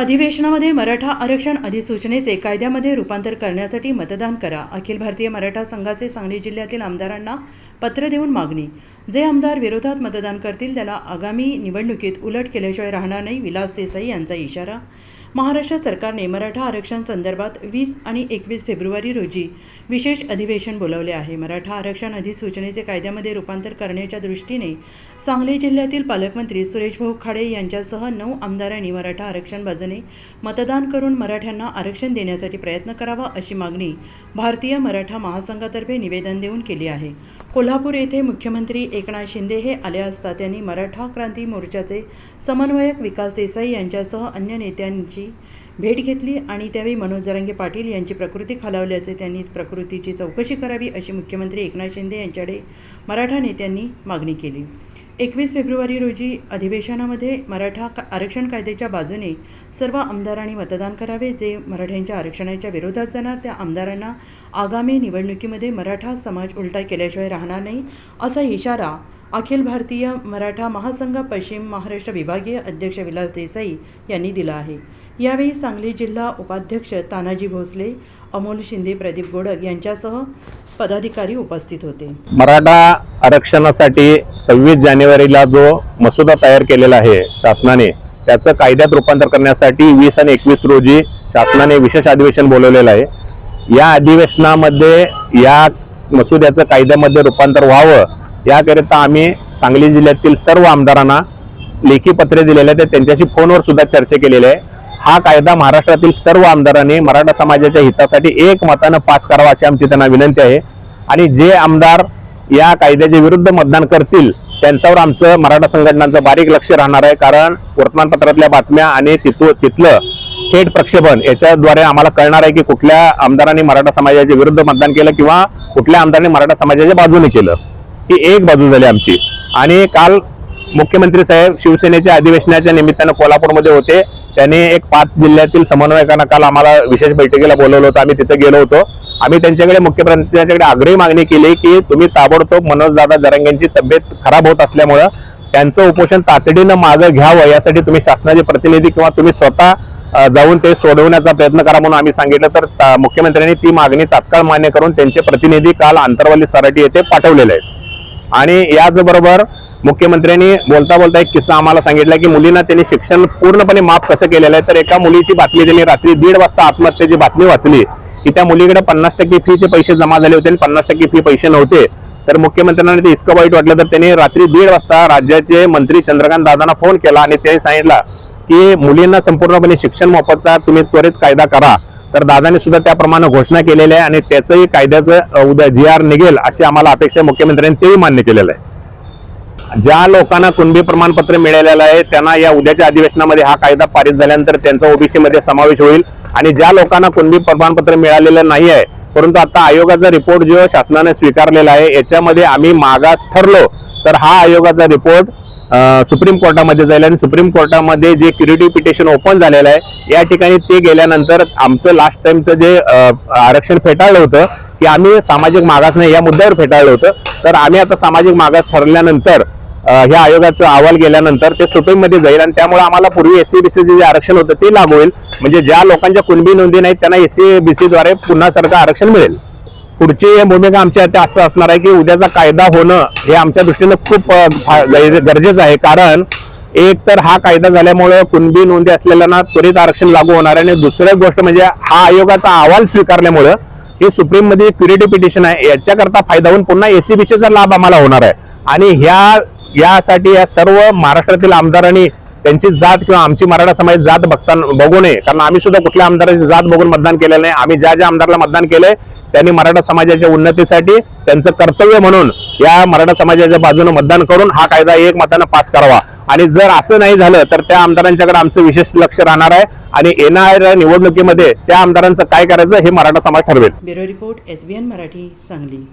अधिवेशनामध्ये मराठा आरक्षण अधिसूचनेचे कायद्यामध्ये रूपांतर करण्यासाठी मतदान करा. अखिल भारतीय मराठा संघाचे सांगली जिल्ह्यातील आमदारांना पत्र देऊन मागणी. जे आमदार विरोधात मतदान करतील त्याला आगामी निवडणुकीत उलट केल्याशिवाय राहणार नाही विलास देसाई यांचा इशारा महाराष्ट्र सरकारने मराठा आरक्षण संदर्भात वीस आणि एकवीस फेब्रुवारी रोजी विशेष अधिवेशन बोलावले आहे. मराठा आरक्षण अधिसूचनेचे कायद्यामध्ये रूपांतर करण्याच्या दृष्टीने सांगली जिल्ह्यातील पालकमंत्री सुरेशभाऊ खाडे यांच्यासह नऊ आमदारांनी मराठा आरक्षण बाजूने मतदान करून मराठ्यांना आरक्षण देण्यासाठी प्रयत्न करावा अशी मागणी भारतीय मराठा महासंघातर्फे निवेदन देऊन केली आहे. कोल्हापूर येथे मुख्यमंत्री एकनाथ शिंदे हे आले असता त्यांनी मराठा क्रांती मोर्चाचे समन्वयक विकास देसाई यांच्यासह अन्य नेत्यांची भेट घेतली आणि त्यावेळी मनोज जरांगे पाटील यांची प्रकृती खालावल्याचे त्यांनी प्रकृतीची चौकशी करावी अशी मुख्यमंत्री एकनाथ शिंदे यांच्याकडे मराठा नेत्यांनी मागणी केली. एकवीस फेब्रुवारी रोजी अधिवेशनामध्ये मराठा का- आरक्षण कायद्याच्या बाजूने सर्व आमदारांनी मतदान करावे जे मराठ्यांच्या आरक्षणाच्या विरोधात जाणार त्या आमदारांना आगामी निवडणुकीमध्ये मराठा समाज उलटा केल्याशिवाय राहणार नाही असा इशारा अखिल भारतीय मराठा महासंघ पश्चिम महाराष्ट्र विभागीय अध्यक्ष विलास देसाई यांनी दिला आहे. यावेळी सांगली जिल्हा उपाध्यक्ष तानाजी भोसले अमोल शिंदे प्रदीप गोडक यांच्यासह पदाधिकारी उपस्थित होते. मराठा आरक्षणासाठी सव्वीस जानेवारीला जो मसुदा तयार केलेला आहे शासनाने त्याचं कायद्यात रूपांतर करण्यासाठी वीस आणि एकवीस रोजी शासनाने विशेष अधिवेशन बोलवलेलं आहे. या अधिवेशनामध्ये या मसुद्याचं कायद्यामध्ये रूपांतर व्हावं याकरिता आम्ही सांगली जिल्ह्यातील सर्व आमदारांना लेखी पत्रे दिलेले आहेत. त्यांच्याशी फोनवर सुद्धा चर्चा केलेली आहे. हा कायदा महाराष्ट्रातील सर्व आमदारांनी मराठा समाजाच्या हितासाठी एक मतानं पास करावा अशी आमची त्यांना विनंती आहे. आणि जे आमदार या कायद्याच्या विरुद्ध मतदान करतील त्यांच्यावर आमचं मराठा संघटनांचं बारीक लक्ष राहणार आहे. कारण वर्तमानपत्रातल्या बातम्या आणि तिथं तिथलं थेट प्रक्षेपण याच्याद्वारे आम्हाला कळणार आहे की कुठल्या आमदारांनी मराठा समाजाच्या विरुद्ध मतदान केलं किंवा कुठल्या आमदारांनी मराठा समाजाच्या बाजूने केलं. ही एक बाजू झाली आमची. आणि काल मुख्यमंत्री साहेब शिवसेनेच्या अधिवेशनाच्या निमित्तानं कोल्हापूरमध्ये होते. त्यांनी एक पाच जिल्ह्यातील समन्वयकांना काल आम्हाला विशेष बैठकीला बोलवलं होतं. आम्ही तिथे गेलो होतो. आम्ही त्यांच्याकडे मुख्यमंत्र्यांच्याकडे आग्रही मागणी केली की तुम्ही ताबडतोब मनोजदादा जरांगेंची तब्येत खराब होत असल्यामुळं त्यांचं उपोषण तातडीनं मागं घ्यावं. यासाठी तुम्ही शासनाचे प्रतिनिधी किंवा तुम्ही स्वतः जाऊन ते सोडवण्याचा प्रयत्न करा म्हणून आम्ही सांगितलं. तर मुख्यमंत्र्यांनी ती मागणी तात्काळ मान्य करून त्यांचे प्रतिनिधी काल आंतरवाली सराटी येथे पाठवलेले आहेत. आणि याचबरोबर मुख्यमंत्र्यांनी बोलता बोलता एक किस्सा आम्हाला सांगितला की मुलींना त्यांनी शिक्षण पूर्णपणे माफ कसं केलेलं आहे? तर एका मुलीची बातमी त्यांनी रात्री दीड वाजता आत्महत्येची बातमी वाचली. की त्या मुलीकडे पन्नास टक्के फीचे पैसे जमा झाले होते आणि पन्नास टक्के फी पैसे नव्हते. तर मुख्यमंत्र्यांना ते इतकं वाईट वाटलं तर त्यांनी रात्री दीड वाजता राज्याचे मंत्री चंद्रकांत दादांना फोन केला आणि त्यांनी सांगितलं की मुलींना संपूर्णपणे शिक्षण मोफतचा तुम्ही त्वरित कायदा करा. तर दादाने सुद्धा त्याप्रमाणे घोषणा केलेली आहे आणि त्याचंही कायद्याचं उद्या जी आर निघेल अशी आम्हाला अपेक्षा मुख्यमंत्र्यांनी तेही मान्य केलेलं आहे. ज्या लोकांना कुणबी प्रमाणपत्र मिळालेलं आहे त्यांना या उद्याच्या अधिवेशनामध्ये हा कायदा पारित झाल्यानंतर त्यांचा ओबीसीमध्ये समावेश होईल. आणि ज्या लोकांना कुणबी प्रमाणपत्र मिळालेलं नाही आहे परंतु आता आयोगाचा रिपोर्ट जो शासनाने स्वीकारलेला आहे याच्यामध्ये आम्ही मागास ठरलो. तर हा आयोगाचा रिपोर्ट सुप्रीम कोर्टामध्ये जाईल. आणि सुप्रीम कोर्टामध्ये जे क्युरिटी पिटिशन ओपन झालेलं आहे या ठिकाणी ते गेल्यानंतर आमचं लास्ट टाइमचं जे आरक्षण फेटाळलं होतं की आम्ही सामाजिक मागास नाही या मुद्द्यावर फेटाळलं होतं. तर आम्ही आता सामाजिक मागास ठरल्यानंतर ह्या आयोगाचा अहवाल गेल्यानंतर ते सुप्रीममध्ये जाईल आणि त्यामुळे आम्हाला पूर्वी एससी बीसीचे जे आरक्षण होतं ते लागू होईल. म्हणजे ज्या लोकांच्या कुणबी नोंदी नाहीत त्यांना एससी सी द्वारे पुन्हा सारखं आरक्षण मिळेल. पुढची भूमिका आमच्या त्या असं असणार आहे की उद्याचा कायदा होणं हे आमच्या दृष्टीनं खूप फा- गरजेचं आहे. कारण एक तर हा कायदा झाल्यामुळे कुणबी नोंदी असलेल्यांना त्वरित आरक्षण लागू होणार आहे. आणि दुसरी गोष्ट म्हणजे हा आयोगाचा अहवाल स्वीकारल्यामुळं हे सुप्रीममध्ये क्युरिटी पिटिशन आहे. याच्याकरता फायदा होऊन पुन्हा एसीबीसीचा लाभ आम्हाला होणार आहे. आणि ह्या यासाठी या सर्व महाराष्ट्रातील आमदारांनी त्यांची जात किंवा आमची मराठा समाज जात बघता बघू नये. कारण आम्ही सुद्धा कुठल्या आमदाराची जात बघून मतदान केलेलं नाही. आम्ही ज्या ज्या आमदाराला मतदान केलंय त्यांनी मराठा समाजाच्या उन्नतीसाठी त्यांचं कर्तव्य म्हणून या मराठा समाजाच्या बाजूने मतदान करून हा कायदा एक मतानं पास करावा. आणि जर असं नाही झालं तर त्या आमदारांच्याकडे आमचं विशेष लक्ष राहणार आहे. आणि येणाऱ्या निवडणुकीमध्ये त्या आमदारांचं काय करायचं हे मराठा समाज ठरवेल. Bureau report S Marathi Sangli.